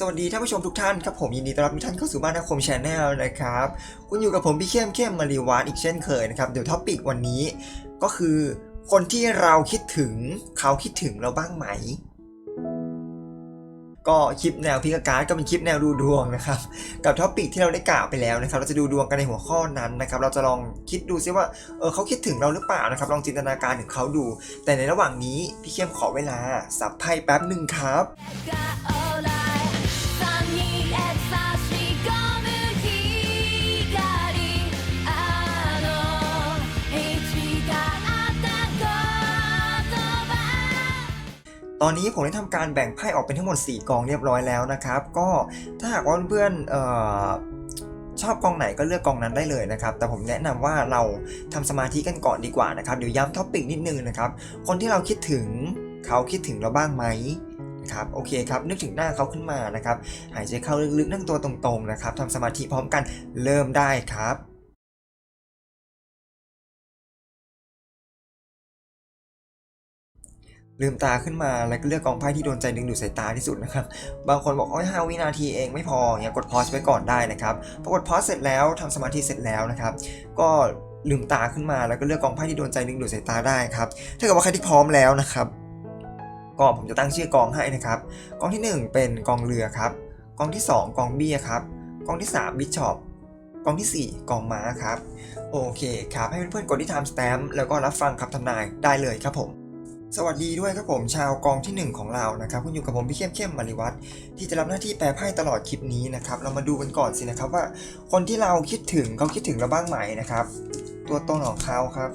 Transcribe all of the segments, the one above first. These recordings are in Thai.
สวัสดีท่านผู้ชมทุกท่านครับผมยินดีต้อนรับทุกท่านเข้าสู่บ้านนาคมชาแนลนะครับ คุณอยู่กับผมพี่เข้มเข้มมารีวานอีกเช่นเคยนะครับ เดี๋ยวท็อปิกวันนี้ ก็คือคนที่เราคิดถึงเขาคิดถึงเราบ้างไหม ก็คลิปแนวพิกการ์ดก็เป็นคลิปแนวดูดวงนะครับ กับท็อปิกที่เราได้กล่าวไปแล้วนะครับ เราจะดูดวงกันในหัวข้อนั้นนะครับ เราจะลองคิดดูซิว่าเออเขาคิดถึงเราหรือเปล่านะครับ ลองจินตนาการถึงเขาดู แต่ในระหว่างนี้พี่เข้มขอเวลาสับไพ่แป๊บหนึ่งครับ ตอนนี้ผมได้ทำการแบ่งไพ่ออกเป็นทั้งหมด 4 กองเรียบร้อยแล้วนะครับ ก็ถ้าหากว่าเพื่อนๆเอ่อชอบกองไหนก็เลือกกองนั้นได้เลยนะครับ แต่ผมแนะนำว่าเราทำสมาธิกันก่อนดีกว่านะครับ เดี๋ยวย้ำท็อปิกนิดนึงนะครับ คนที่เราคิดถึงเขาคิดถึงเราบ้างไหม นะครับโอเคครับนึกถึงหน้าเขาขึ้นมานะครับหายใจเข้าลึกๆนั่งตัวตรงๆนะครับทำสมาธิพร้อมกันเริ่มได้ครับลืมตาขึ้นมาแล้วก็เลือกกองไพ่ที่โดนใจดึงดูดสายตาที่สุดนะครับ บางคนบอกโอ้ยห้าวินาทีเองไม่พออย่างเงี้ยกดพอสไว้ก่อนได้นะครับพอกดพอสเสร็จแล้วทำสมาธิเสร็จแล้วนะครับ ก็ลืมตาขึ้นมาแล้วก็เลือกกองไพ่ที่โดนใจดึงดูดสายตาได้ครับ ถ้าเกิดว่าใครที่พร้อมแล้วนะครับ ก็ผมจะตั้งชื่อกองให้นะครับกองที่ 1 เป็นกองเรือครับกองที่ 2 กองเบี้ยครับกองที่3บิชอปกองทีสี่ 4 กองม้าครับ โอเคครับ ให้เพื่อนๆกดที่ time stamp แล้วก็รับฟังคำทำนายได้เลยครับผม สวัสดีด้วยครับผมชาวกองที่ 1 ของเรานะครับคุณอยู่กับผมพี่เข้มเข้มมาริวัตรที่จะรับหน้าที่แปลไพ่ตลอดคลิปนี้นะครับ เรามาดูกันก่อนสินะครับว่า คนที่เราคิดถึงเขาคิดถึงเราบ้างไหมนะครับ ตัวตนของเขาครับ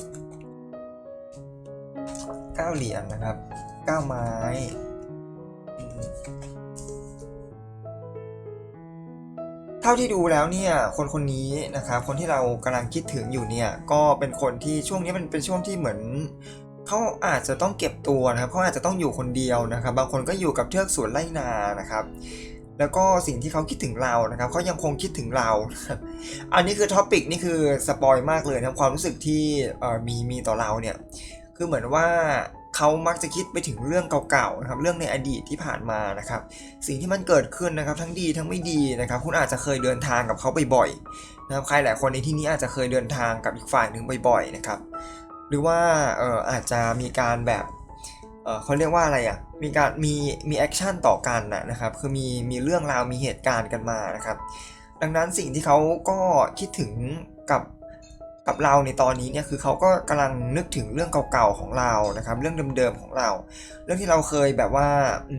เก้าเหรียญนะครับ ก้าไม้เท่าที่ดูแล้วเนี่ยคนคนนี้นะครับคนที่เรากำลังคิดถึงอยู่เนี่ยก็เป็นคนที่ช่วงนี้มันเป็นช่วงที่เหมือนเขาอาจจะต้องเก็บตัวนะครับเขาอาจจะต้องอยู่คนเดียวนะครับ บางคนก็อยู่กับเทือกสวนไร่นานะครับ แล้วก็สิ่งที่เขาคิดถึงเรานะครับเขายังคงคิดถึงเรา อันนี้คือท็อปิกนี่คือสปอยมากเลยนะความรู้สึกที่มีมีต่อเราเนี่ยคือเหมือนว่า เขามักจะคิดไปถึงเรื่องเก่าๆนะครับเรื่องในอดีตที่ผ่านมานะครับสิ่งที่มันเกิดขึ้นนะครับทั้งดีทั้งไม่ดีนะครับคุณอาจจะเคยเดินทางกับเขาบ่อยๆนะครับใครหลายคนในที่นี้อาจจะเคยเดินทางกับอีกฝ่ายหนึ่งบ่อยๆนะครับหรือว่าเอ่ออาจจะมีการแบบเออเขาเรียกว่าอะไรอะมีการมีมีแอคชั่นต่อกันนะนะครับคือมีมีเรื่องราวมีเหตุการณ์กันมานะครับดังนั้นสิ่งที่เขาก็คิดถึงกับ กับเราในตอนนี้เนี่ยคือเขาก็กำลังนึกถึงเรื่องเก่าๆของเรานะครับ เรื่องเดิมๆของเรา เรื่องที่เราเคยแบบว่าอื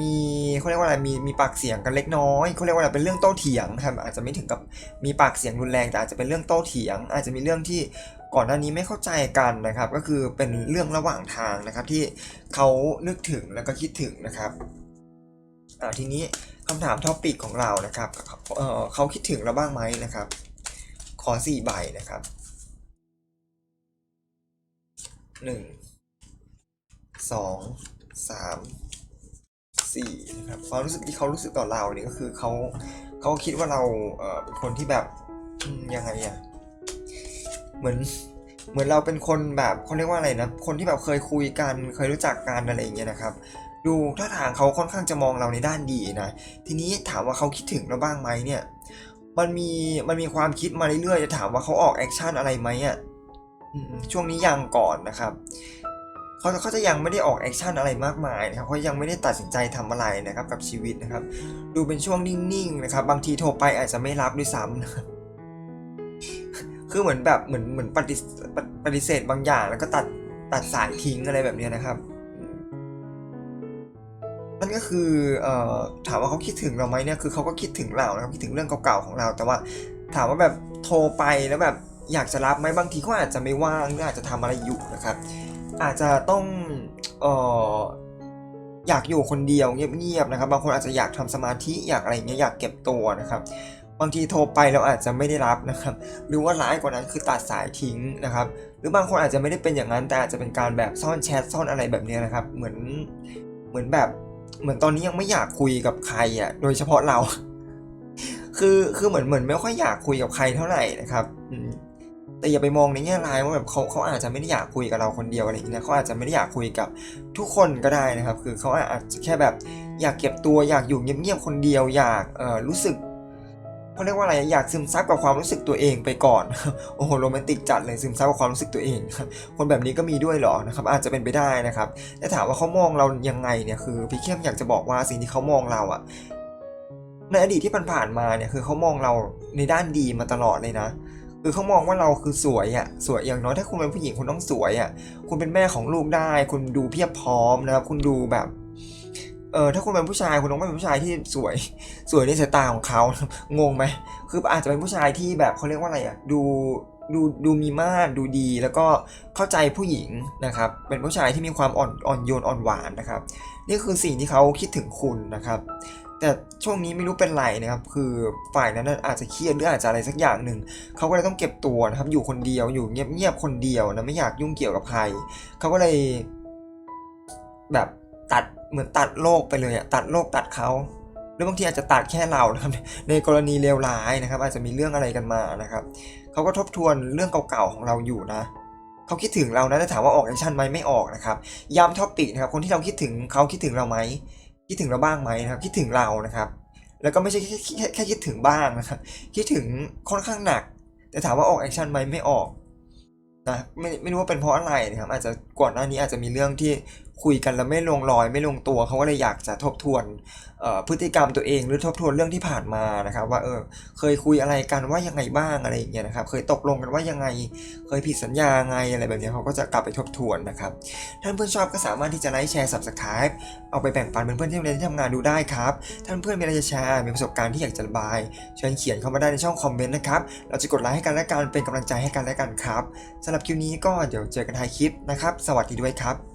มีเขาเรียกว่าอะไรมีมีปากเสียงกันเล็กน้อยเขาเรียกว่าอะไรเป็นเรื่องโต้เถียงครับอาจจะไม่ถึงกับมีปากเสียงรุนแรงแต่อาจจะเป็นเรื่องโต้เถียง อาจจะมีเรื่องที่ก่อนหน้านี้ไม่เข้าใจกันนะครับ ก็คือเป็นเรื่องระหว่างทางนะครับ ที่เขานึกถึงแล้วก็คิดถึงนะครับอ่ทีนี้คำถามท็อปิกของเรานะครับเเขาคิดถึงเราบ้างไหมนะครับ ขอสี่ใบนะครับหนึ่งสองสามสี่นะครับความรู้สึกที่เขารู้สึกต่อเราเนี่ยก็คือเขาเขาคิดว่าเราเออเป็นคนที่แบบยังไงอะเหมือนเหมือนเราเป็นคนแบบเขาเรียกว่าอะไรนะคนที่แบบเคยคุยกันเคยรู้จักกันอะไรอย่างเงี้ยนะครับ ดูท่าทางเขาค่อนข้างจะมองเราในด้านดีนะทีนี้ถามว่าเขาคิดถึงเราบ้างไหมเนี่ย มันมีมันมีความคิดมาเรื่อยๆจะถามว่าเขาออกแอคชั่นอะไรไหมอะช่วงนี้ยังก่อนนะครับเขาเขาจะยังไม่ได้ออกแอคชั่นอะไรมากมายนะครับเขายังไม่ได้ตัดสินใจทำอะไรนะครับกับชีวิตนะครับ ดูเป็นช่วงนิ่งๆนะครับ บางทีโทรไปอาจจะไม่รับด้วยซ้ำนะครับคือเหมือนแบบเหมือนเหมือนปฏิปฏิปฏิเสธบางอย่างแล้วก็ตัดตัดสายทิ้งอะไรแบบเนี้ยนะครับ นั่นก็คืออถามว่าเขาคิดถึงเราไหมเนี่ยคือเขาก็คิดถึงเรานะครับคิดถึงเรื่องเก่าๆของเรา แต่ว่าถามว่าแบบโทรไปแล้วแบบอยากจะรับไหมบางทีเขาอาจจะไม่ว่างหรืออาจจะทำอะไรอยู่นะครับ อาจจะต้องเอ่ออยากอยู่คนเดียวเงียบๆนะครับ บางคนอาจจะอยากทำสมาธิอยากอะไรเงี้ยอยากเก็บตัวนะครับ บางทีโทรไปเราอาจจะไม่ได้รับนะครับ หรือว่าร้ายกว่านั้นคือตัดสายทิ้งนะครับ หรือบางคนอาจจะไม่ได้เป็นอย่างนั้นแต่อาจจะเป็นการแบบซ่อนแชทซ่อนอะไรแบบนี้นะครับ เหมือนเหมือนแบบ เหมือนตอนนี้ยังไม่อยากคุยกับใครอะ โดยเฉพาะเรา คือคือเหมือนเหมือนไม่ค่อยอยากคุยกับใครเท่าไหร่นะครับแต่อย่าไปมองในแง่ร้ายว่าแบบเขาเขาอาจจะไม่ได้อยากคุยกับเราคนเดียวอะไรอย่างเงี้ยเขาอาจจะไม่ได้อยากคุยกับทุกคนก็ได้นะครับ คือเขาอาจจะแค่แบบอยากเก็บตัวอยากอยู่เงียบๆคนเดียว อยากเอ่อรู้สึก เขาเรียกว่าอะไรอยากซึมซับกับความรู้สึกตัวเองไปก่อนโอ้โหโรแมนติกจัดเลยซึมซับกับความรู้สึกตัวเอง คนแบบนี้ก็มีด้วยเหรอนะครับอาจจะเป็นไปได้นะครับแต่ถามว่าเขามองเรายังไงเนี่ยคือพี่เข้มอยากจะบอกว่าสิ่งที่เขามองเราอะในอดีตที่ผ่านๆมาเนี่ยคือเขามองเราในด้านดีมาตลอดเลยนะคือเขามองว่าเราคือสวยอะ่ะสวยอย่างน้อยถ้าคุณเป็นผู้หญิงคุณต้องสวยอะ่ะคุณเป็นแม่ของลูกได้ คุณดูเพียบพร้อมนะครับคุณดูแบบ เออถ้าคุณเป็นผู้ชายคุณต้องเป็นผู้ชายที่สวยสวยในสายตาของเขางงไหมคืออาจจะเป็นผู้ชายที่แบบเขาเรียกว่าอะไรอะ่ะดูดูดูมีมาตรดูดี แล้วก็เข้าใจผู้หญิงนะครับ เป็นผู้ชายที่มีความอ่อนอ่อนโยนอ่อนหวานนะครับ นี่คือสิ่งที่เขาคิดถึงคุณนะครับ แต่ช่วงนี้ไม่รู้เป็นไรนะครับ คือฝ่ายนั้นอาจจะเครียดหรืออาจจะอะไรสักอย่างหนึ่งเขาก็เลยต้องเก็บตัวนะครับ อยู่คนเดียวอยู่เงียบๆคนเดียวนะไม่อยากยุ่งเกี่ยวกับใครเขาก็เลยแบบตัด เหมือนตัดโลกไปเลยอะตัดโลกตัดเขาหรือบางทีอาจจะตัดแค่เรานะครับในกรณีเลวร้ายนะครับ อาจจะมีเรื่องอะไรกันมานะครับเขาก็ทบทวนเรื่องเก่าๆของเราอยู่นะเขาคิดถึงเรานะแต่ถามว่าออกแอคชั่นไหมไม่ออกนะครับย้ำท็อปิกนะครับคนที่เราคิดถึงเขาคิดถึงเราไหมคิดถึงเราบ้างไหมนะครับคิดถึงเรานะครับ แล้วก็ไม่ใช่แค่แค่แค่คิดถึงบ้างนะครับคิดถึงค่อนข้างหนัก แต่ถามว่าออกแอคชั่นไหมไม่ออกนะไม่ไม่รู้ว่าเป็นเพราะอะไรนะครับอาจจะก่อนหน้านี้อาจจะมีเรื่องที่คุยกันแล้วไม่ลงรอยไม่ลงตัวเขาก็เลยอยากจะทบทวนพฤติกรรมตัวเองหรือทบทวนเรื่องที่ผ่านมานะครับว่าเออเคยคุยอะไรกันว่ายังไงบ้างอะไรอย่างเงี้ยนะครับเคยตกลงกันว่ายังไงเคยผิดสัญญาไงอะไรแบบเนี้ยเขาก็จะกลับไปทบทวนนะครับท่านเพื่อนชอบก็สามารถที่จะไลค์แชร์ subscribe เอาไปแบ่งปันเพื่อนๆที่โรงเรียนที่ทำงานดูได้ครับท่านเพื่อนมีอะไรจะแชร์มีประสบการณ์ที่อยากจะระบายเชิญเขียนเข้ามาได้ในช่องคอมเมนต์นะครับเราจะกดไลค์ให้กันและกันเป็นกำลังใจให้กันและกันครับสำหรับคลิปนี้ก็เดี๋ยวเจอกันท้ายคลิปนะครับ สวัสดีด้วยครับ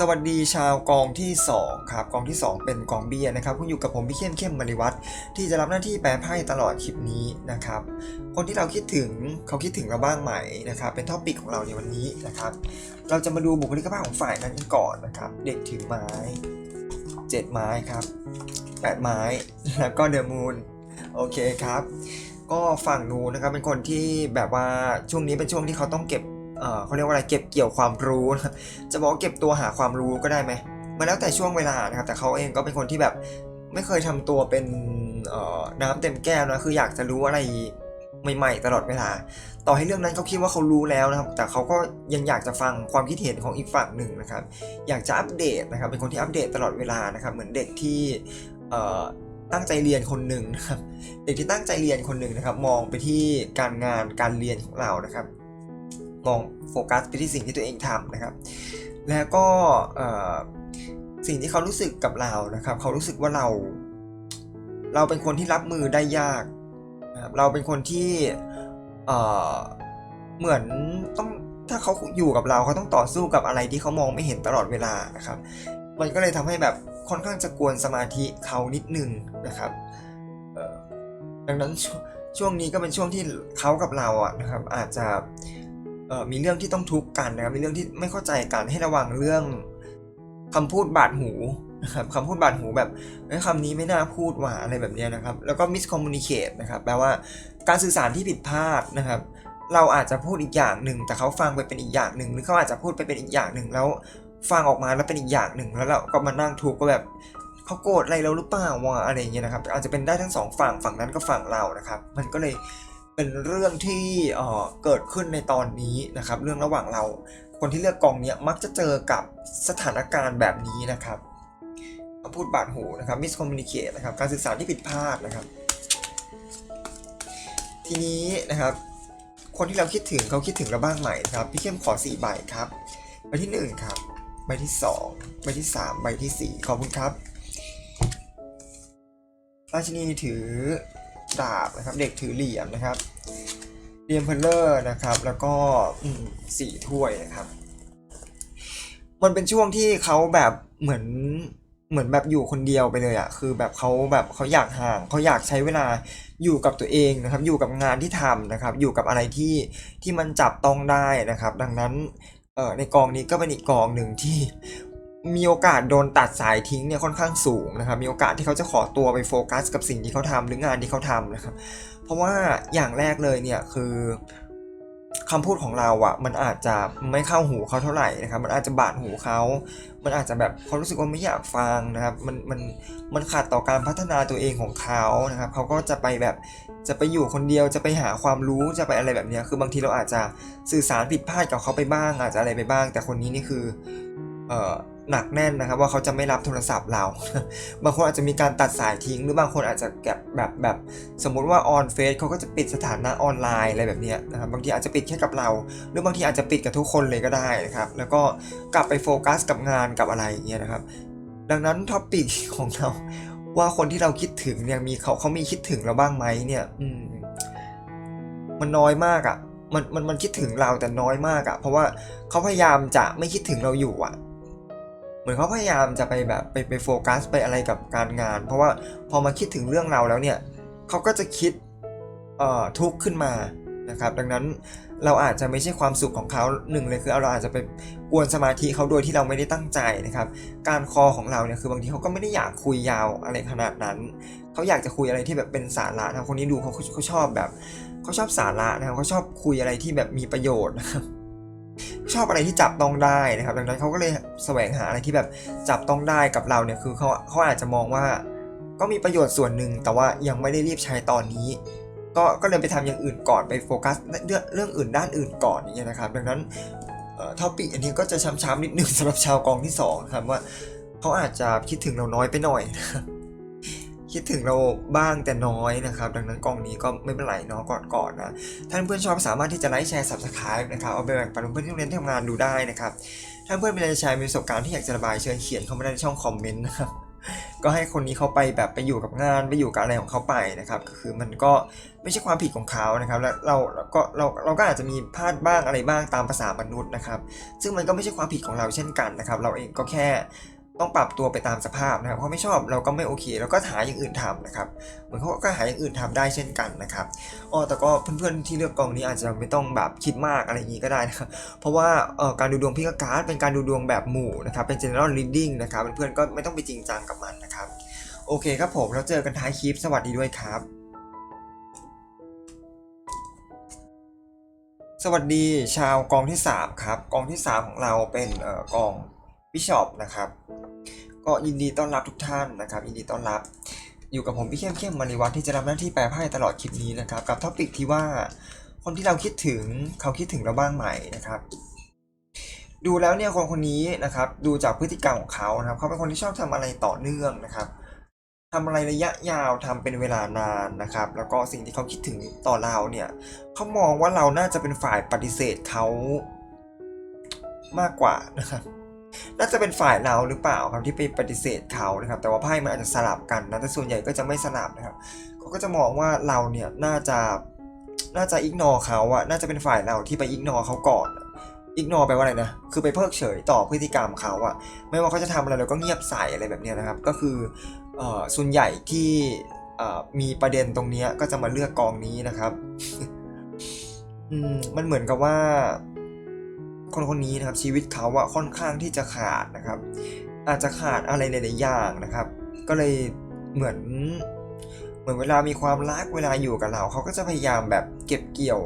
สวัสดีชาวกองที่ 2 ครับ กองที่ 2 เป็นกองเบียร์นะครับคุณอยู่กับผมพี่เข้มเข้มมริวัตรที่จะรับหน้าที่แปลไพ่ตลอดคลิปนี้นะครับ คนที่เราคิดถึงเขาคิดถึงเราบ้างไหมนะครับ เป็นท็อปิกของเราในวันนี้นะครับ เราจะมาดูบุคลิกภาพของฝ่ายนั้นกันก่อนนะครับ เด็กถือไม้เจ็ดไม้ครับแปดไม้ แล้วก็เดอะมูนโอเคครับ ก็ฝั่งนูนะครับเป็นคนที่แบบว่าช่วงนี้เป็นช่วงที่เขาต้องเก็บ เขาเรียกว่าอะไรเก็บเกี่ยวความรู้นะจะบอกเก็บตัวหาความรู้ก็ได้ไหมมันแล้วแต่ช่วงเวลานะครับ แต่เขาเองก็เป็นคนที่แบบไม่เคยทำตัวเป็นน้ำเต็มแก้วนะคืออยากจะรู้อะไรใหม่ๆตลอดเวลา ต่อให้เรื่องนั้นเขาคิดว่าเขารู้แล้วนะครับ แต่เขาก็ยังอยากจะฟังความคิดเห็นของอีกฝั่งหนึ่งนะครับ อยากจะอัปเดตนะครับ เป็นคนที่อัปเดตตลอดเวลานะครับ เหมือนเด็กที่ตั้งใจเรียนคนหนึ่งนะครับ เด็กที่ตั้งใจเรียนคนหนึ่งนะครับ มองไปที่การงานการเรียนของเรานะครับ มองโฟกัสไปที่สิ่งที่ตัวเองทำนะครับ แล้วก็สิ่งที่เขารู้สึกกับเรานะครับ เขารู้สึกว่าเรา เราเป็นคนที่รับมือได้ยากนะครับเราเป็นคนที่เหมือนต้องถ้าเขาอยู่กับเราเขาต้องต่อสู้กับอะไรที่เขามองไม่เห็นตลอดเวลานะครับ มันก็เลยทำให้แบบค่อนข้างจะกวนสมาธิเขานิดนึงนะครับดังนั้นช,ช่วงนี้ก็เป็นช่วงที่เขากับเราอะนะครับ อาจจะ มีเรื่องที่ต้องทุกข์กันนะครับมีเรื่องที่ไม่เข้าใจกันให้ระวังเรื่องคำพูดบาดหูนะครับคำพูดบาดหูแบบเอ้คำนี้ไม่น่าพูดว่าอะไรแบบนี้นะครับ แล้วก็ miscommunicate นะครับแปลว่าการสื่อสารที่ผิดพลาดนะครับ เราอาจจะพูดอีกอย่างหนึ่ง แต่เขาฟังไปเป็นอีกอย่างหนึ่งหรือเขาอาจจะพูดไปเป็นอีกอย่างหนึ่ง แล้วฟังออกมาแล้วเป็นอีกอย่างหนึ่ง แล้วเราก็มานั่งทุกข์ก็แบบเขาโกรธอะไรเราหรือเปล่าวะอะไรเงี้ยนะครับ อาจจะเป็นได้ทั้งสองฝั่งฝั่งนั้นก็ฝั่งเรานะครับ มันก็เลย เป็นเรื่องที่เกิดขึ้นในตอนนี้นะครับ เรื่องระหว่างเรา คนที่เลือกกองเนี้ยมักจะเจอกับสถานการณ์แบบนี้นะครับคำพูดบาดหูนะครับ miscommunicate นะครับ การสื่อสารที่ผิดพลาดนะครับ ทีนี้นะครับ คนที่เราคิดถึงเขาคิดถึงเราบ้างไหมครับ พี่เข้มขอสี่ใบครับ ใบที่หนึ่งครับ ใบที่สองใบที่สามใบที่สี่ขอบคุณครับราชินีถือ ดาบนะครับ เด็กถือเหรียญนะครับเหรียญเพลเลอร์นะครับ แล้วก็สี่ถ้วยนะครับ มันเป็นช่วงที่เขาแบบเหมือนเหมือนแบบอยู่คนเดียวไปเลยอะคือแบบเขาแบบเขาอยากห่างเขาอยากใช้เวลาอยู่กับตัวเองนะครับ อยู่กับงานที่ทำนะครับ อยู่กับอะไรที่ที่มันจับต้องได้นะครับ ดังนั้นเอ่อในกองนี้ก็เป็นอีกกองหนึ่งที่ มีโอกาสโดนตัดสายทิ้งเนี่ยค่อนข้างสูงนะครับ มีโอกาสที่เขาจะขอตัวไปโฟกัสกับสิ่งที่เขาทำหรืองานที่เขาทำนะครับ เพราะว่าอย่างแรกเลยเนี่ยคือคำพูดของเราอะ่ะมันอาจจะไม่เข้าหูเขาเท่าไหร่นะครับ มันอาจจะบาดหูเขา มันอาจจะแบบเขารู้สึกว่าไม่อยากฟังนะครับ มันมันมันขัดต่อการพัฒนาตัวเองของเขานะครับ เขาก็จะไปแบบจะไปอยู่คนเดียวจะไปหาความรู้จะไปอะไรแบบนี้คือบางทีเราอาจจะสื่อสารผิดพลาดกับเขาไปบ้าง อาจจะอะไรไปบ้าง แต่คนนี้นี่คือ เอ่อ หนักแน่นนะครับว่าเขาจะไม่รับโทรศัพท์เรา บางคนอาจจะมีการตัดสายทิ้ง หรือบางคนอาจจะแบบแบบแบบสมมุติว่าออนเฟซเขาก็จะปิดสถานะออนไลน์อะไรแบบนี้นะครับบางทีอาจจะปิดแค่กับเรา หรือบางทีอาจจะปิดกับทุกคนเลยก็ได้นะครับแล้วก็กลับไปโฟกัสกับงานกับอะไรอย่างเงี้ยนะครับดังนั้นท็อปิกของเราว่าคนที่เราคิดถึงเนี่ยมีเขาเขามีคิดถึงเราบ้างไหมเนี่ยอืมมันน้อยมากอะ่ะมันมันมันคิดถึงเราแต่น้อยมากอะ่ะ เพราะว่าเขาพยายามจะไม่คิดถึงเราอยู่อะ เหมือนเขาพยายามจะไปแบบไปไปโฟกัสไปอะไรกับการงาน เพราะว่าพอมาคิดถึงเรื่องเราแล้วเนี่ยเขาก็จะคิดเอ่อทุกข์ขึ้นมานะครับดังนั้นเราอาจจะไม่ใช่ความสุขของเขาหนึ่งเลยคือเราอาจจะไปกวนสมาธิเขาโดยที่เราไม่ได้ตั้งใจนะครับการคอของเราเนี่ยคือบางทีเขาก็ไม่ได้อยากคุยยาวอะไรขนาดนั้น เขาอยากจะคุยอะไรที่แบบเป็นสาระนะคนนี้ดูเขาเขาชอบแบบเขาชอบสาระนะครับเขาชอบคุยอะไรที่แบบมีประโยชน์นะครับ ชอบอะไรที่จับต้องได้นะครับ ดังนั้นเขาก็เลยแสวงหาอะไรที่แบบจับต้องได้กับเราเนี่ยคือเขาเขาอาจจะมองว่า ก็มีประโยชน์ส่วนหนึ่งแต่ว่ายังไม่ได้รีบใช้ตอนนี้ ก็ก็เลยไปทำอย่างอื่นก่อนไปโฟกัสเรื่องเรื่องอื่นด้านอื่นก่อนอย่างเงี้ยนะครับ ดังนั้นท็อปิกอันนี้ก็จะช้ำๆนิดนึงสำหรับชาวกองที่สองครับว่าเขาอาจจะคิดถึงเราน้อยไปหน่อยนะ คิดถึงเราบ้างแต่น้อยนะครับ ดังนั้นกองนี้ก็ไม่เป็นไรเนาะกอนก่อนนะท่านเพื่อนชอบสามารถที่จะไลค์แชร์ subscribe นะครับเอาไปแบ่งปันเพื่อนที่โรงเรียนที่ทำงานดูได้นะครับถ้าเพื่อนมีอะไรจะแชร์มีประสบการณ์ที่อยากจะระบายเชิญเขียนเข้ามาได้ในช่องคอมเมนต์นะครับก็ให้คนนี้เขาไปแบบไปอยู่กับงานไปอยู่กับอะไรของเขาไปนะครับก็คือมันก็ไม่ใช่ความผิดของเขานะครับ แล้วเราเราก็เราเราก็อาจจะมีพลาดบ้างอะไรบ้างตามภาษามนุษย์นะครับ ซึ่งมันก็ไม่ใช่ความผิดของเราเช่นกันนะครับ เราเองก็แค่ ต้องปรับตัวไปตามสภาพนะครับเขาไม่ชอบเราก็ไม่โอเคเราก็หาอย่างอื่นทำนะครับเหมือนเขาก็หาอย่างอื่นทำได้เช่นกันนะครับอ๋อแต่ก็เพื่อนๆที่เลือกกองนี้อาจจะไม่ต้องแบบคิดมากอะไรอย่างนี้ก็ได้นะครับเพราะว่าการดูดวงพิกการ์ดเป็นการดูดวงแบบหมู่นะครับเป็น general reading นะครับเพื่อนๆก็ไม่ต้องไปจริงจังกับมันนะครับโอเคครับผมแล้วเจอกันท้ายคลิปสวัสดีด้วยครับสวัสดีชาวกองที่ 3 ครับ กองที่ 3 ของเราเป็นออกอง บิชอปนะครับ ก็ยินดีต้อนรับทุกท่านนะครับ ยินดีต้อนรับ อยู่กับผมพี่เข้มเข้มมาริวัฒน์ที่จะรับหน้าที่แปลไพ่ตลอดคลิปนี้นะครับ กับท็อปิกที่ว่า คนที่เราคิดถึงเขาคิดถึงเราบ้างไหมนะครับ ดูแล้วเนี่ยคนคนนี้นะครับ ดูจากพฤติกรรมของเขานะครับ เขาเป็นคนที่ชอบทำอะไรต่อเนื่องนะครับทำอะไรระยะยาวทำเป็นเวลานานนะครับ แล้วก็สิ่งที่เขาคิดถึงต่อเราเนี่ยเขามองว่าเราน่าจะเป็นฝ่ายปฏิเสธเขามากกว่านะครับ น่าจะเป็นฝ่ายเราหรือเปล่าครับที่ไปปฏิเสธเขานะครับ แต่ว่าไพ่มันอาจจะสลับกันนะแต่ส่วนใหญ่ก็จะไม่สลับนะครับเขาก็จะมองว่าเราเนี่ยน่าจะน่าจะอิกนอเขาอะน่าจะเป็นฝ่ายเราที่ไปอิกนอเขาก่อนอิกนอแปลว่าอะไรนะ คือไปเพิกเฉยต่อพฤติกรรมเขาอะไม่ว่าเขาจะทำอะไรเราก็เงียบใส่อะไรแบบนี้นะครับ ก็คืออส่วนใหญ่ที่มีประเด็นตรงนี้ก็จะมาเลือกกองนี้นะครับอืมมันเหมือนกับว่า คนคนนี้นะครับชีวิตเขาอะค่อนข้างที่จะขาดนะครับ อาจจะขาดอะไรหลายๆอย่างนะครับ ก็เลยเหมือนเหมือนเวลามีความรักเวลาอยู่กับเราเขาก็จะพยายามแบบเก็บเกี่ยว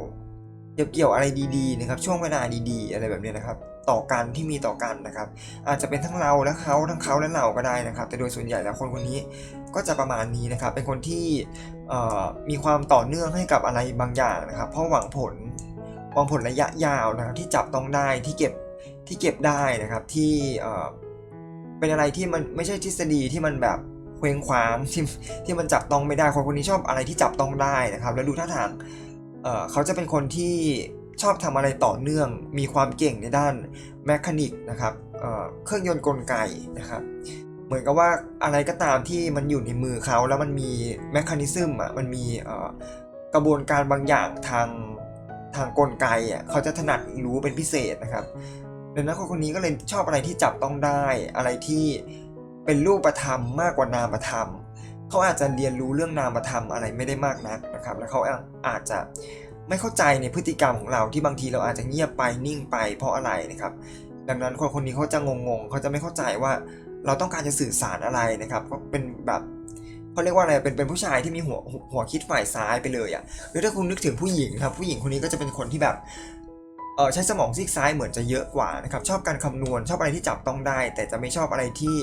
เก็บเกี่ยวอะไรดีๆนะครับ ช่วงเวลาดีๆ อะไรแบบนี้นะครับ ต่อกันที่มีต่อกันนะครับ อาจจะเป็นทั้งเราและเขาทั้งเขาและเราก็ได้นะครับ แต่โดยส่วนใหญ่แล้วคนคนนี้ก็จะประมาณนี้นะครับ เป็นคนที่มีความต่อเนื่องให้กับอะไรบางอย่างนะครับ เพราะหวังผล หวังผลระยะยาวนะครับที่จับต้องได้ที่เก็บที่เก็บได้นะครับที่เอ่อเป็นอะไรที่มันไม่ใช่ทฤษฎีที่มันแบบเคว้งคว้างที่ที่มันจับต้องไม่ได้คนคนนี้ชอบอะไรที่จับต้องได้นะครับ แล้วดูท่าทางเอ่อเขาจะเป็นคนที่ชอบทำอะไรต่อเนื่อง มีความเก่งในด้านแมคานิกนะครับเอ่อเครื่องยนต์กลไกนะครับ เหมือนกับว่าอะไรก็ตามที่มันอยู่ในมือเขาแล้วมันมีแมคานิซึมอะมันมีเอ่อกระบวนการบางอย่างทาง ทางกลไกอะเขาจะถนัดรู้เป็นพิเศษนะครับดังนั้นคนคนนี้ก็เลยชอบอะไรที่จับต้องได้ อะไรที่เป็นรูปธรรมมากกว่านามธรรมเขาอาจจะเรียนรู้เรื่องนามธรรมอะไรไม่ได้มากนักนะครับ แล้วเขาอาจจะไม่เข้าใจในพฤติกรรมของเราที่บางทีเราอาจจะเงียบไปนิ่งไปเพราะอะไรนะครับ ดังนั้นคนคนนี้เขาจะงงๆเขาจะไม่เข้าใจว่าเราต้องการจะสื่อสารอะไรนะครับก็เป็นแบบ เขาเรียกว่าอะไรเป็นเป็นผู้ชายที่มีหัวหัวหวคิดฝ่ายซ้ายไปเลยอะ่ะหรือถ้าคุณนึกถึงผู้หญิงครับผู้หญิงคนนี้ก็จะเป็นคนที่แบบเออใช้สมองซีกซ้ายเหมือนจะเยอะกว่านะครับชอบการคำนวณชอบอะไรที่จับต้องได้ แต่จะไม่ชอบอะไรที่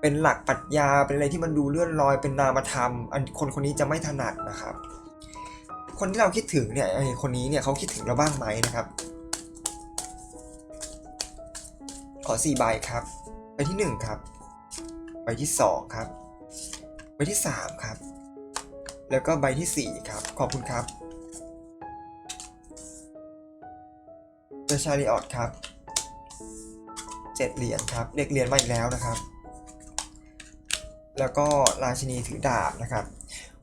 เป็นหลักปรัชญาเป็นอะไรที่มันดูเลื่อนลอยเป็นนามธรรมอันคนคนนี้จะไม่ถนัดนะครับ คนที่เราคิดถึงเนี่ยไอ้คนนี้เนี่ยเขาคิดถึงเราบ้างไหมนะครับ ขอสี่ใบครับ ใบที่หนึ่งครับ ใบที่สองครับ ใบที่สามครับ แล้วก็ใบที่สี่ครับ ขอบคุณครับเจอชาลีออดครับเจ็ดเหรียญครับ เด็กเหรียญมาอีกแล้วนะครับ แล้วก็ราชินีถือดาบนะครับ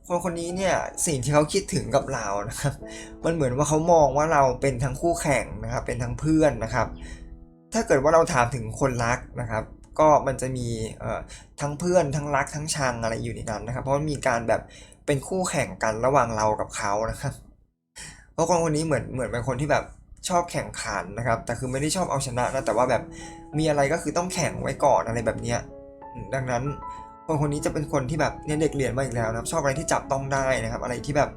คนคนนี้เนี่ยสิ่งที่เขาคิดถึงกับเรานะครับ มันเหมือนว่าเขามองว่าเราเป็นทั้งคู่แข่งนะครับ เป็นทั้งเพื่อนนะครับ ถ้าเกิดว่าเราถามถึงคนรักนะครับ ก็มันจะมีเอ่อทั้งเพื่อนทั้งรักทั้งชังอะไรอยู่ในนั้นนะครับ เพราะมีการแบบเป็นคู่แข่งกันระหว่างเรากับเขานะครับเพราะคนคนนี้เหมือนเหมือนเป็นคนที่แบบชอบแข่งขันนะครับ แต่คือไม่ได้ชอบเอาชนะนะแต่ว่าแบบมีอะไรก็คือต้องแข่งไว้ก่อนอะไรแบบเนี้ยดังนั้นคนคนนี้จะเป็นคนที่แบบเนี่ยเด็กเรียนมาอีกแล้วนะครับ ชอบอะไรที่จับต้องได้นะครับ อะไรที่แบบ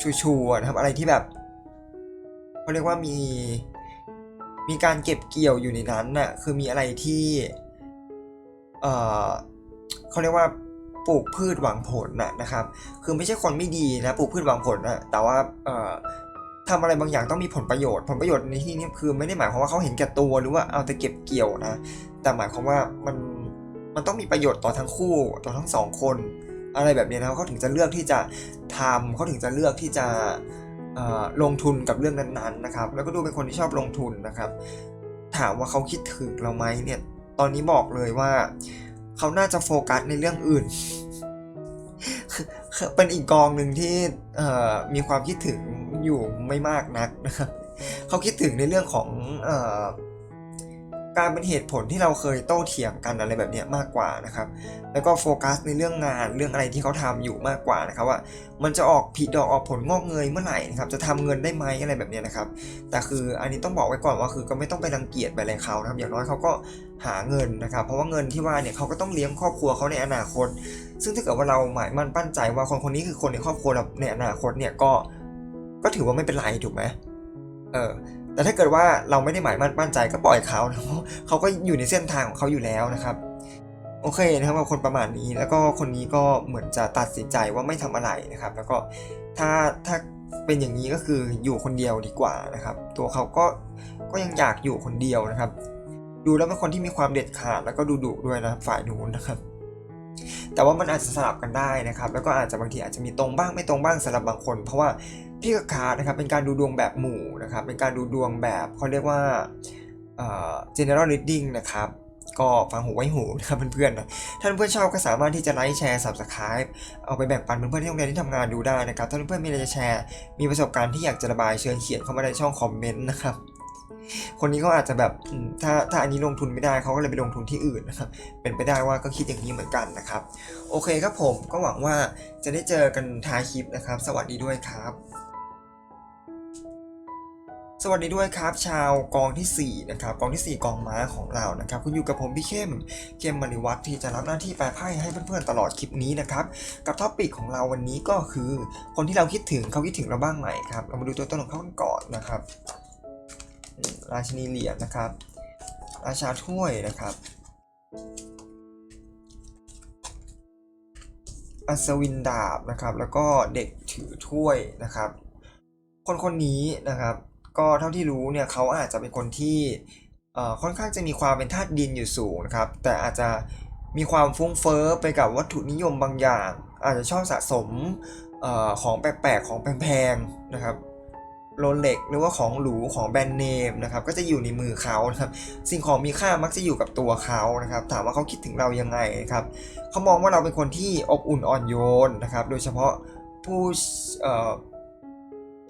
ชัวร์นะครับ อะไรที่แบบเขาเรียกว่ามีมีการเก็บเกี่ยวอยู่ในนั้นน่ะคือมีอะไรที่ เขาเรียกว่าปลูกพืชหวังผลนะนะครับ คือไม่ใช่คนไม่ดีนะปลูกพืชหวังผลนะแต่ว่าเอ่อทำอะไรบางอย่างต้องมีผลประโยชน์ ผลประโยชน์ในที่นี้คือไม่ได้หมายความว่าเขาเห็นแก่ตัวหรือว่าเอาแต่เก็บเกี่ยวนะ แต่หมายความว่ามันมันต้องมีประโยชน์ต่อทั้งคู่ต่อทั้งสองคน อะไรแบบนี้นะเขาถึงจะเลือกที่จะทำเขาถึงจะเลือกที่จะลงทุนกับเรื่องนั้นๆนะครับ แล้วก็ดูเป็นคนที่ชอบลงทุนนะครับ ถามว่าเขาคิดถึงเราไหมเนี่ย ตอนนี้บอกเลยว่า เขาน่าจะโฟกัสในเรื่องอื่น เป็นอีกกองหนึ่งที่มีความคิดถึงอยู่ไม่มากนักนะครับเขาคิดถึงในเรื่องของอ การเป็นเหตุผลที่เราเคยโต้เถียงกันอะไรแบบนี้มากกว่านะครับ แล้วก็โฟกัสในเรื่องงานเรื่องอะไรที่เขาทำอยู่มากกว่านะครับว่า มันจะออกผิดดอกออกผลงอกเงยเมื่อไหร่นะครับ จะทำเงินได้ไหมอะไรแบบนี้นะครับ แต่คืออันนี้ต้องบอกไว้ก่อนว่าคือก็ไม่ต้องไปรังเกียจไปอะไรเขานะครับ อย่างน้อยเขาก็หาเงินนะครับ เพราะว่าเงินที่ว่าเนี่ยเขาก็ต้องเลี้ยงครอบครัวเขาในอนาคต ซึ่งถ้าเกิดว่าเราหมายมั่นปั้นใจว่าคนคนนี้คือคนในครอบครัวเราในอนาคตเนี่ยก็ ก็ถือว่าไม่เป็นไรถูกไหมเออ แต่ถ้าเกิดว่าเราไม่ได้หมายมั่นปั้นใจก็ปล่อยเขาเพราะเขาก็อยู่ในเส้นทางของเขาอยู่แล้วนะครับโอเคนะครับว่าคนประมาณนี้แล้วก็คนนี้ก็เหมือนจะตัดสินใจว่าไม่ทำอะไรนะครับ แล้วก็ถ้าถ้าเป็นอย่างนี้ก็คืออยู่คนเดียวดีกว่านะครับ ตัวเขาก็ก็ยังอยากอยู่คนเดียวนะครับ ดูแล้วเป็นคนที่มีความเด็ดขาดแล้วก็ดุดุด้วยนะฝ่ายนู้นนะครับ แต่ว่ามันอาจจะสลับกันได้นะครับ แล้วก็อาจจะบางทีอาจจะมีตรงบ้างไม่ตรงบ้างสำหรับบางคน เพราะว่า พี่กับคาร์ดนะครับเป็นการดูดวงแบบหมู่นะครับเป็นการดูดวงแบบเขาเรียกว่าเอ่อ general reading นะครับก็ฟังหูไว้หูนะครับเพื่อนๆนะถ้าเพื่อนชอบก็สามารถที่จะไลค์แชร์ subscribe เอาไปแบ่งปันเพื่อนๆที่โรงเรียนที่ทำงานดูได้นะครับถ้าเพื่อนๆมีอะไรจะแชร์ มีประสบการณ์ที่อยากจะระบายเชิญเขียนเข้ามาในช่องคอมเมนต์นะครับคนนี้เขาอาจจะแบบถ้าถ้าอันนี้ลงทุนไม่ได้เขาก็เลยไปลงทุนที่อื่นนะครับเป็นไปได้ว่าก็คิดอย่างนี้เหมือนกันนะครับ โอเคครับผมก็หวังว่าจะได้เจอกันท้ายคลิปนะครับ สวัสดีด้วยครับ สวัสดีด้วยครับ ชาวกองทีสี่4 นะครับ กองทีสี่ 4 กองม้าของเรานะครับ คุณอยู่กับผมพี่เข้มเข้มมณีวัฒน์ที่จะรับหน้าที่แปลไพ่ให้เพื่อนๆตลอดคลิปนี้นะครับ กับท็อปิกของเราวันนี้ก็คือ คนที่เราคิดถึงเขาคิดถึงเราบ้างไหมครับ เรามาดูตัวต้นของเขากันก่อนนะครับ ราชินีเหรียญนะครับ ราชาถ้วยนะครับ อัศวินดาบนะครับ แล้วก็เด็กถือถ้วยนะครับ คนคนนี้นะครับ ก็เท่าที่รู้เนี่ยเขาอาจจะเป็นคนที่ค่อนข้างจะมีความเป็นธาตุดินอยู่สูงนะครับ แต่อาจจะมีความฟุ้งเฟ้อไปกับวัตถุนิยมบางอย่าง อาจจะชอบสะสมอของแปลกๆ ของแพงๆนะครับโรเล็กหรือว่าของหรูของแบรนด์เนมนะครับก็จะอยู่ในมือเขานะครับสิ่งของมีค่ามักจะอยู่กับตัวเขานะครับ ถามว่าเขาคิดถึงเรายังไงนะครับเขามองว่าเราเป็นคนที่อบอุ่นอ่อนโยนนะครับ โดยเฉพาะผู้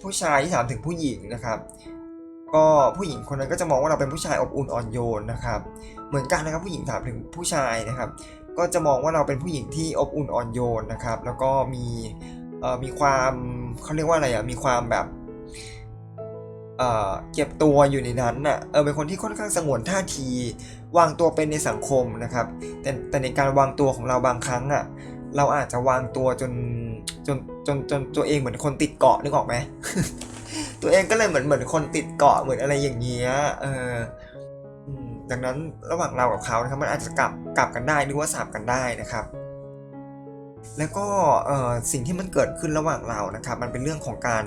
ผู้ชายที่ถามถึงผู้หญิงนะครับ ก็ผู้หญิงคนนั้นก็จะมองว่าเราเป็นผู้ชายอบอุ่นอ่อนโยนนะครับ เหมือนกันนะครับผู้หญิงถามถึงผู้ชายนะครับ ก็จะมองว่าเราเป็นผู้หญิงที่อบอุ่นอ่อนโยนนะครับ แล้วก็มีเออมีความเขาเรียกว่าอะไรอะมีความแบบเออเก็บตัวอยู่ในนั้นน่ะ เออเป็นคนที่ค่อนข้างสงวนท่าที วางตัวเป็นในสังคมนะครับ แต่แต่ในการวางตัวของเราบางครั้งอะ เราอาจจะวางตัวจน จนจนจนตัวเองเหมือนคนติดเกาะนึกออกไหมตัวเองก็เลยเหมือนเหมือนคนติดเกาะเหมือนอะไรอย่างเงี้ยเออดังนั้นระหว่างเรากับเขานะครับมันอาจจะกลับกลับกันได้หรือว่าสาบกันได้นะครับ แล้วก็เออสิ่งที่มันเกิดขึ้นระหว่างเรานะครับ มันเป็นเรื่องของการ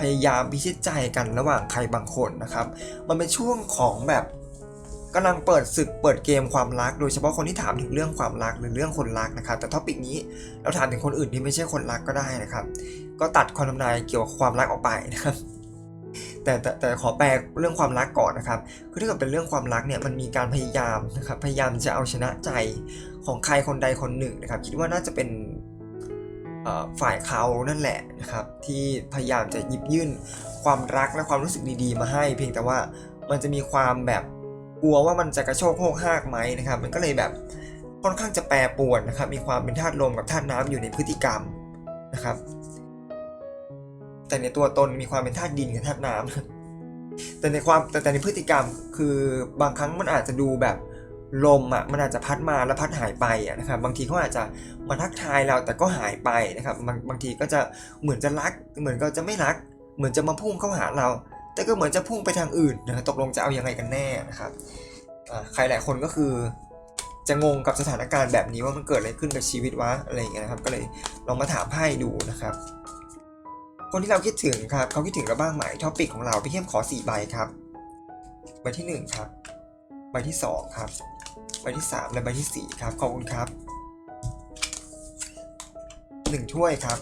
พยายามพิชิตใจกันระหว่างใครบางคนนะครับ มันเป็นช่วงของแบบ กำลังเปิดศึกเปิดเกมความรัก โดยเฉพาะคนที่ถามถึงเรื่องความรักหรือเรื่องคนรักนะครับ แต่ท็อปิกนี้เราถามถึงคนอื่นที่ไม่ใช่คนรักก็ได้นะครับ ก็ตัดความทำนายเกี่ยวกับความรักออกไปนะครับแต่แต่แต่ขอแปลเรื่องความรักก่อนนะครับ คือถ้าเกิดเป็นเรื่องความรักเนี่ยมันมีการพยายามนะครับ พยายามจะเอาชนะใจของใครคนใดคนหนึ่งนะครับ คิดว่าน่าจะเป็นฝ่ายเขานั่นแหละนะครับ ที่พยายามจะหยิบยื่นความรักและความรู้สึกดีๆ มาให้ เพียงแต่ว่ามันจะมีความแบบ กลัวว่ามันจะกระโชกโหกหากไหมนะครับ มันก็เลยแบบค่อนข้างจะแปรปรวนนะครับ มีความเป็นธาตุลมกับธาตุน้ำอยู่ในพฤติกรรมนะครับ แต่ในตัวตนมีความเป็นธาตุดินกับธาตุน้ำแต่ในความแต่แต่ในพฤติกรรมคือบางครั้งมันอาจจะดูแบบลมอะมันอาจจะพัดมาแล้วพัดหายไปอะนะครับบางทีเขาอาจจะมาทักทายเราแต่ก็หายไปนะครับบางบางทีก็จะเหมือนจะรัก เหมือนก็จะไม่รัก เหมือนจะมาพุ่งเข้าหาเรา แต่ก็เหมือนจะพุ่งไปทางอื่นนะตกลงจะเอายังไงกันแน่นะครับใครหลายคนก็คือ จะงงกับสถานการณ์แบบนี้ว่ามันเกิดอะไรขึ้นกับชีวิตวะอะไรอย่างเงี้ยนะครับ ก็เลยลองมาถามไพ่ดูนะครับ คนที่เราคิดถึงครับเขาคิดถึงเราบ้างไหมท็อปิกของเราพี่เข้มขอ4ใบครับใบที่ 1 ครับ ใบที่ 2 ครับ ใบที่ 3 และใบที่ 4 ครับ ขอบคุณครับ 1 ถ้วยครับ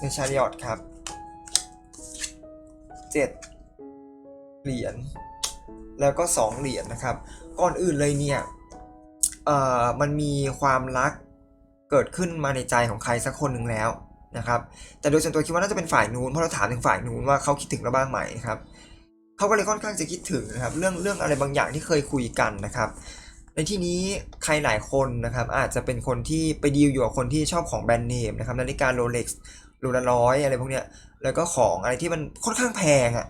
ในชาริออตครับ 7 เหรียญแล้วก็ 2 เหรียญนะครับ ก่อนอื่นเลยเนี่ยเอ่อมันมีความรักเกิดขึ้นมาในใจของใครสักคนหนึ่งแล้วนะครับ แต่โดยส่วนตัวคิดว่าน่าจะเป็นฝ่ายนู้นเพราะเราถามถึงฝ่ายนู้นว่าเขาคิดถึงเราบ้างไหมนะครับเขาก็เลยค่อนข้างจะคิดถึงนะครับเรื่องเรื่องอะไรบางอย่างที่เคยคุยกันนะครับ ในที่นี้ใครหลายคนนะครับ อาจจะเป็นคนที่ไปดีลอยู่กับคนที่ชอบของแบรนด์เนมนะครับนาฬิกาโรเล็กซ์โรลร้อยอะไรพวกเนี้ย แล้วก็ของอะไรที่มันค่อนข้างแพงอะ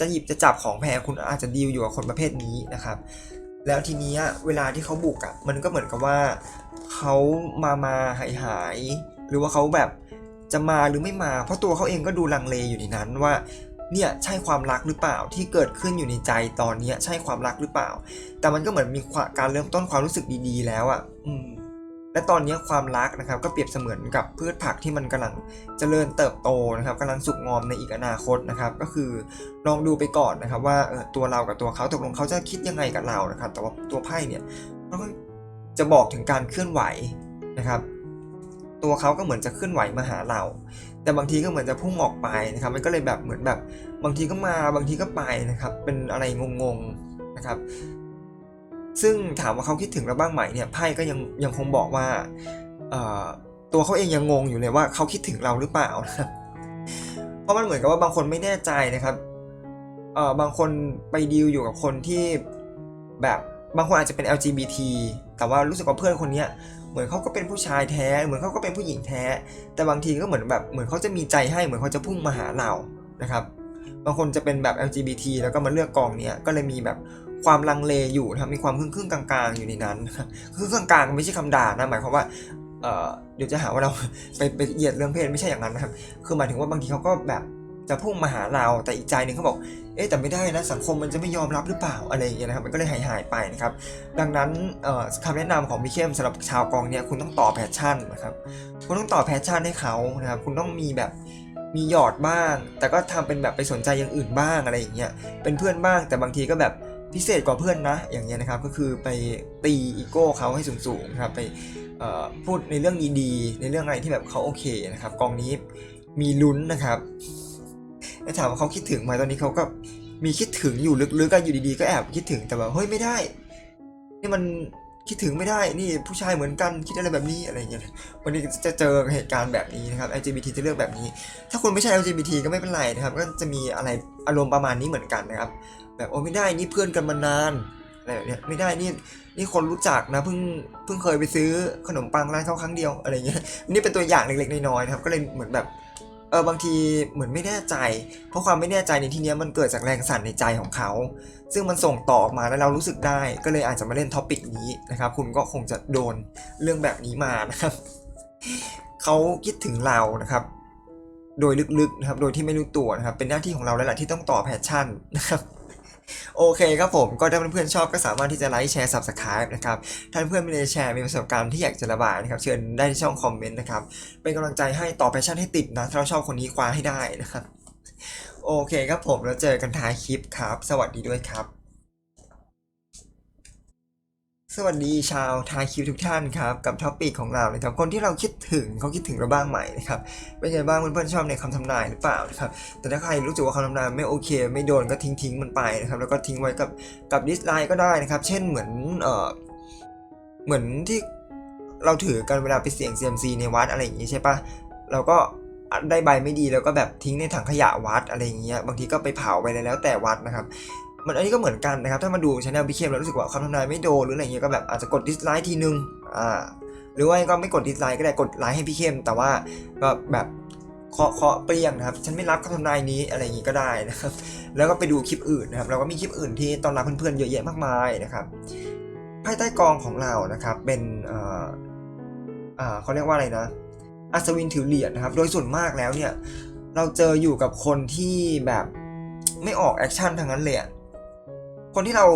จะหยิบจะจับของแพงคุณอาจจะดีลอยู่กับคนประเภทนี้นะครับ แล้วทีนี้เวลาที่เขาบุกอะมันก็เหมือนกับว่าเขามามาหายหายหรือว่าเขาแบบจะมาหรือไม่มา เพราะตัวเขาเองก็ดูลังเลอยู่ในนั้นว่าเนี่ยใช่ความรักหรือเปล่าที่เกิดขึ้นอยู่ในใจตอนนี้ใช่ความรักหรือเปล่า แต่มันก็เหมือนมีการเริ่มต้นความรู้สึกดีๆ แล้วอะ อืม และตอนนี้ความรักนะครับก็เปรียบเสมือนกับพืชผักที่มันกำลังเจริญเติบโตนะครับกำลังสุกงอมในอีกอนาคตนะครับ ก็คือลองดูไปก่อนนะครับ ว่าเออตัวเรากับตัวเขาตกลงเขาจะคิดยังไงกับเรานะครับ แต่ว่าตัวไพ่เนี่ยมันก็จะบอกถึงการเคลื่อนไหวนะครับ ตัวเขาก็เหมือนจะเคลื่อนไหวมาหาเรา แต่บางทีก็เหมือนจะพุ่งออกไปนะครับ มันก็เลยแบบเหมือนแบบบางทีก็มาบางทีก็ไปนะครับ เป็นอะไรงงๆนะครับ ซึ่งถามว่าเขาคิดถึงเราบ้างไหมเนี่ยไพ่ก็ยังยังคงบอกว่าตัวเขาเองยังงงอยู่เลยว่าเขาคิดถึงเราหรือเปล่านะครับเพราะมันเหมือนกับว่าบางคนไม่แน่ใจนะครับเอ่อบางคนไปดีลอยู่กับคนที่แบบบางคนอาจจะเป็น LGBT แต่ว่ารู้สึกว่าเพื่อนคนนี้เหมือนเขาก็เป็นผู้ชายแท้ เหมือนเขาก็เป็นผู้หญิงแท้ แต่บางทีก็เหมือนแบบเหมือนเขาจะมีใจให้เหมือนเขาจะพุ่งมาหาเรานะครับ บางคนจะเป็นแบบ LGBT แล้วก็มาเลือกกองเนี้ยก็เลยมีแบบ ความลังเลอยู่นะครับมีความครึ่งครึ่งกลางๆอยู่ในนั้นครับครึ่งกลางๆไม่ใช่คำด่านะหมายความว่าเอ่อเดี๋ยวจะหาว่าเราไปไปเหยียดเรื่องเพศไม่ใช่อย่างนั้นนะครับ คือหมายถึงว่าบางทีเขาก็แบบจะพุ่งมาหาเราแต่อีกใจหนึ่งเขาบอก เอ๊ะแต่ไม่ได้นะสังคมมันจะไม่ยอมรับหรือเปล่าอะไรอย่างเงี้ยนะครับมันก็เลยหายหายไปนะครับ ดังนั้นเอ่อคำแนะนำของพี่เข้มสำหรับชาวกองเนี่ยคุณต้องต่อแพชชั่นนะครับคุณต้องต่อแพชชั่นให้เขานะครับคุณต้องมีแบบมีหยอดบ้าง แต่ก็ทำเป็นแบบไปสนใจอย่างอื่นบ้างอะไรอย่างเงี้ยเป็นเพื่อนบ้างแต่บางทีก็แบบ พิเศษกว่าเพื่อนนะ อย่างเงี้ยนะครับ ก็คือไปตีอีโก้เขาให้สูงๆนะครับ ไปพูดในเรื่องดีๆ ในเรื่องอะไรที่แบบเขาโอเคนะครับ กองนี้มีลุ้นนะครับแล้วถามว่าเขาคิดถึงไหมตอนนี้เขาก็มีคิดถึงอยู่ลึกๆก็อยู่ดีๆ ก็แอบคิดถึงแต่แบบเฮ้ยไม่ได้ นี่มันคิดถึงไม่ได้นี่ผู้ชายเหมือนกันคิดอะไรแบบนี้อะไรเงี้ยวันนี้จะเจอเหตุการณ์แบบนี้นะครับ LGBT จะเลือกแบบนี้ ถ้าคุณไม่ใช่ LGBT ก็ไม่เป็นไรนะครับ ก็จะมีอะไรอารมณ์ประมาณนี้เหมือนกันนะครับ แบบโอ้ไม่ได้นี่เพื่อนกันมานานอะไรแบบเนี้ยไม่ได้นี่นี่คนรู้จักนะเพิ่งเพิ่งเคยไปซื้อขนมปังร้านเขาครั้งเดียวอะไรเงี้ยนี่เป็นตัวอย่างเล็กๆน้อยๆนะครับก็เลยเหมือนแบบเออบางทีเหมือนไม่แน่ใจ เพราะความไม่แน่ใจในที่เนี้ยมันเกิดจากแรงสั่นในใจของเขา ซึ่งมันส่งต่อออกมาแล้วเรารู้สึกได้ ก็เลยอาจจะมาเล่นท็อปิกนี้นะครับ คุณก็คงจะโดนเรื่องแบบนี้มานะครับเขาคิดถึงเรานะครับ โดยลึกๆนะครับ โดยที่ไม่รู้ตัวนะครับ เป็นหน้าที่ของเราแล้วแหละที่ต้องต่อแพชชั่นนะครับ โอเคครับผมก็ถ้าเพื่อนๆชอบก็สามารถที่จะไลค์แชร์ subscribe นะครับถ้าเพื่อนไม่ได้แชร์มีประสบการณ์ที่อยากจะระบายนะครับเชิญได้ที่ช่องคอมเมนต์นะครับเป็นกำลังใจให้ต่อแพชชั่นให้ติดนะถ้าเราชอบคนนี้คว้าให้ได้นะครับโอเคครับผมแล้วเจอกันท้ายคลิปครับ สวัสดีด้วยครับ สวัสดีชาวทายคลิปทุกท่านครับ กับท็อปิกของเรานะครับ คนที่เราคิดถึงเขาคิดถึงเราบ้างไหมนะครับเป็นไงบ้างเพื่อนๆชอบในคำทำนายหรือเปล่านะครับแต่ถ้าใครรู้สึกว่าคำทำนายไม่โอเค ไม่โดนก็ทิ้งทิ้งมันไปนะครับแล้วก็ทิ้งไว้กับกับดิสไลน์ก็ได้นะครับ เช่นเหมือนเออเหมือนที่เราถือกันเวลาไปเสี่ยง CMC ในวัดอะไรอย่างงี้ใช่ปะเราก็ได้ใบไม่ดีแล้วก็แบบทิ้งในถังขยะวัดอะไรอย่างเงี้ยบางทีก็ไปเผาไปเลยแล้วแต่วัดนะครับ มันอันนี้ก็เหมือนกันนะครับ ถ้ามาดูช anel พี่เข้มแล้วรู้สึกว่าคำทำนายไม่โดนหรืออะไรเงี้ยก็แบบอาจจะกดดิสไลค์ทีนึงอ่าหรือว่าก็ไม่กดดิสไลค์ก็ได้กดไลค์ให้พี่เข้ม แต่ว่าก็แบบเคาะเคาะเปรี้ยงนะครับ ฉันไม่รับคำทำนายนี้อะไรอย่างงี้ก็ได้นะครับ แล้วก็ไปดูคลิปอื่นนะครับ เราก็มีคลิปอื่นที่ตอนรับเพื่อนๆเยอะแยะมากมายนะครับไพ่ใต้กองของเรานะครับเป็นเอ่ออ่าเขาเรียกว่าอะไรนะอัศวินถือเหรียญนะครับ โดยส่วนมากแล้วเนี่ยเราเจออยู่กับคนที่แบบไม่ออกแอคชั่นทางนั้นเลยอะ คนที่เรา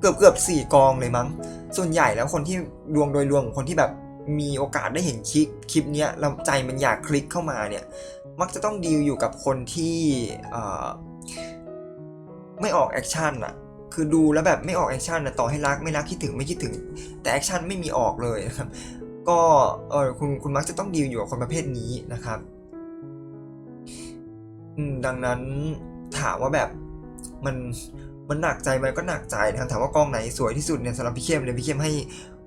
เกือบเกือบสี่กองเลยมั้ง ส่วนใหญ่แล้วคนที่ดวงโดยรวมของคนที่แบบมีโอกาสได้เห็นคลิปคลิปเนี้ยเราใจมันอยากคลิกเข้ามาเนี่ย มักจะต้องดีลอยู่กับคนที่ไม่ออกแอคชั่นอะคือดูแล้วแบบไม่ออกแอคชั่นนะต่อให้รักไม่รักคิดถึงไม่คิดถึง แต่แอคชั่นไม่มีออกเลยนะครับ ก็เออคุณคุณมักจะต้องดีลอยู่กับคนประเภทนี้นะครับดังนั้นถามว่าแบบมัน มันหนักใจไหมก็หนักใจนะครับถามว่ากองไหนสวยที่สุดเนี่ยสำหรับพี่เข้มเนี่ยพี่เข้มให้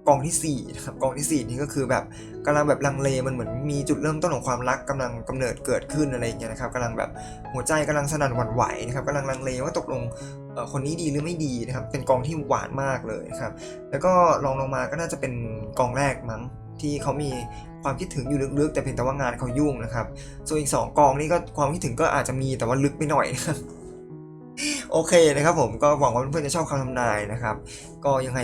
กองที่สี่นะครับกองที่สี่นี่ก็คือแบบกำลังแบบลังเลมันเหมือนมีจุดเริ่มต้นของความรักกำลังกำเนิดเกิดขึ้นอะไรอย่างเงี้ยนะครับกำลังแบบหัวใจกำลังสนั่นหวั่นไหวนะครับกำลังลังเลว่าตกลงเอ่อคนนี้ดีหรือไม่ดีนะครับเป็นกองที่หวานมากเลยนะครับแล้วก็ลองลงมาก็น่าจะเป็นกองแรกมั้งที่เขามีความคิดถึงอยู่ลึกๆ แต่เพียงแต่ว่างานเขายุ่งนะครับส่วนอีก 2 กองนี่ก็ความคิดถึงก็อาจจะมีแต่ว่าลึกไปหน่อยนะครับ โอเคนะครับผมก็หวังว่าเพื่อนๆจะชอบคำทำนายนะครับ ก็ยังไง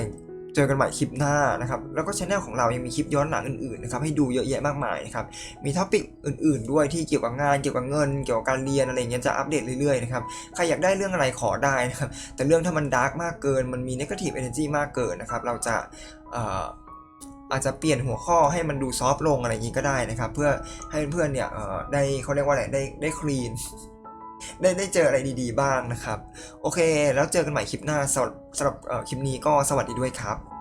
เจอกันใหม่คลิปหน้านะครับ แล้วก็ช anel ของเรายังมีคลิปย้อนหลังอื่นๆนะครับให้ดูเยอะแยะมากมายนะครับมีท็อปิกอื่นๆ ด้วยที่เกี่ยวกับงานเกี่ยวกับเงิน เกี่ยวกับการเรียนอะไรเงี้ยจะอัปเดตเรื่อยๆนะครับใครอยากได้เรื่องอะไรขอได้นะครับแต่เรื่องถ้ามันดาร์กมากเกิน มันมี negative energy มากเกินนะครับเราจะอาจจะเปลี่ยนหัวข้อให้มันดูซอฟต์ลงอะไรอย่างนี้ก็ได้นะครับ เพื่อให้เพื่อนๆเนี่ยได้เขาเรียกว่าอะไรได้ได้คลีน ได้ได้เจออะไรดีๆบ้างนะครับ โอเค แล้วเจอกันใหม่คลิปหน้าสำหรับสำหรับคลิปนี้ก็สวัสดีด้วยครับ